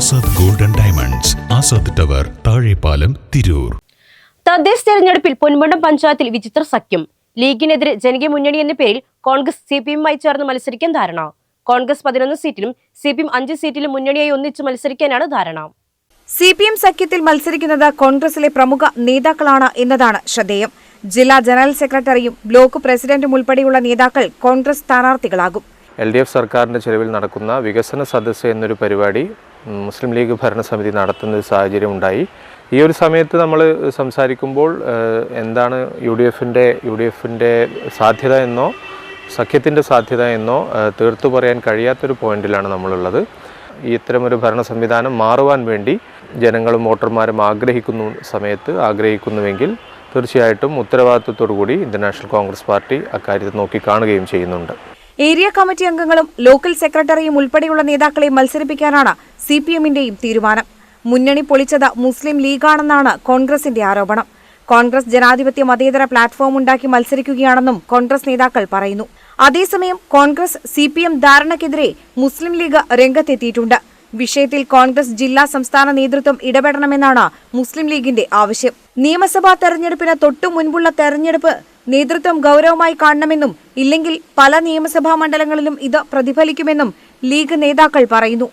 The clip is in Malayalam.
Azad golden diamonds Azad tower Thazhepalam Tirur. തദ്ദേശ തെരഞ്ഞെടുപ്പിൽ പൊന്മുണ്ടം പഞ്ചായത്തിൽ വിചിത്ര സഖ്യം. ലീഗിനെതിരെ ജനകീയ മുന്നണി എന്ന പേരിൽ കോൺഗ്രസ് സി പി എമ്മുമായി ചേർന്ന് മത്സരിക്കാൻ ധാരണ. കോൺഗ്രസ് പതിനൊന്ന് സീറ്റിലും സി പി എം അഞ്ച് സീറ്റിലും മുന്നണിയായി ഒന്നിച്ച് മത്സരിക്കാനാണ് ധാരണ. സി പി എം സഖ്യത്തിൽ മത്സരിക്കുന്നത് കോൺഗ്രസിലെ പ്രമുഖ നേതാക്കളാണ് എന്നതാണ് ശ്രദ്ധേയം. ജില്ലാ ജനറൽ സെക്രട്ടറിയും ബ്ലോക്ക് പ്രസിഡന്റും ഉൾപ്പെടെയുള്ള നേതാക്കൾ കോൺഗ്രസ് സ്ഥാനാർത്ഥികളാകും. എൽ ഡി എഫ് സർക്കാരിന്റെ ചെലവിൽ നടക്കുന്ന വികസന സദസ്സ് എന്നൊരു പരിപാടി മുസ്ലിം ലീഗ് ഭരണസമിതി നടത്തുന്ന ഒരു സാഹചര്യം ഉണ്ടായി. ഈ ഒരു സമയത്ത് നമ്മൾ സംസാരിക്കുമ്പോൾ എന്താണ് യു ഡി എഫിന്റെ യു ഡി എഫിന്റെ സാധ്യത എന്നോ സഖ്യത്തിന്റെ സാധ്യത എന്നോ തീർത്തു പറയാൻ കഴിയാത്തൊരു പോയിന്റിലാണ് നമ്മളുള്ളത്. ഈ ഇത്തരമൊരു ഭരണ സംവിധാനം മാറുവാൻ വേണ്ടി ജനങ്ങളും വോട്ടർമാരും ആഗ്രഹിക്കുന്നു സമയത്ത് ആഗ്രഹിക്കുന്നുവെങ്കിൽ തീർച്ചയായിട്ടും ഉത്തരവാദിത്വത്തോടു കൂടി ഇന്ത്യൻ കോൺഗ്രസ് പാർട്ടി അക്കാര്യത്തെ നോക്കിക്കാണുകയും ചെയ്യുന്നുണ്ട്. ഏരിയ കമ്മിറ്റി അംഗങ്ങളും ലോക്കൽ സെക്രട്ടറിയും ഉൾപ്പെടെയുള്ള നേതാക്കളെ മത്സരിപ്പിക്കാനാണ് സി പി എമ്മിന്റെയും തീരുമാനം. മുന്നണി പൊളിച്ചത് മുസ്ലിം ലീഗാണെന്നാണ് കോൺഗ്രസിന്റെ ആരോപണം. കോൺഗ്രസ് ജനാധിപത്യ മതേതര പ്ലാറ്റ്ഫോം ഉണ്ടാക്കി മത്സരിക്കുകയാണെന്നും കോൺഗ്രസ് നേതാക്കൾ പറയുന്നു. അതേസമയം കോൺഗ്രസ് സി പി എം ധാരണയ്ക്കെതിരെ മുസ്ലിം ലീഗ് രംഗത്തെത്തിയിട്ടുണ്ട്. വിഷയത്തിൽ കോൺഗ്രസ് ജില്ലാ സംസ്ഥാന നേതൃത്വം ഇടപെടണമെന്നാണ് മുസ്ലിം ലീഗിന്റെ ആവശ്യം. നിയമസഭാ തെരഞ്ഞെടുപ്പിന് തൊട്ടു മുൻപുള്ള തെരഞ്ഞെടുപ്പ് നേതൃത്വം ഗൗരവമായി കാണണമെന്നും ഇല്ലെങ്കിൽ പല നിയമസഭാ മണ്ഡലങ്ങളിലും ഇത് പ്രതിഫലിക്കുമെന്നും ലീഗ് നേതാക്കൾ പറയുന്നു.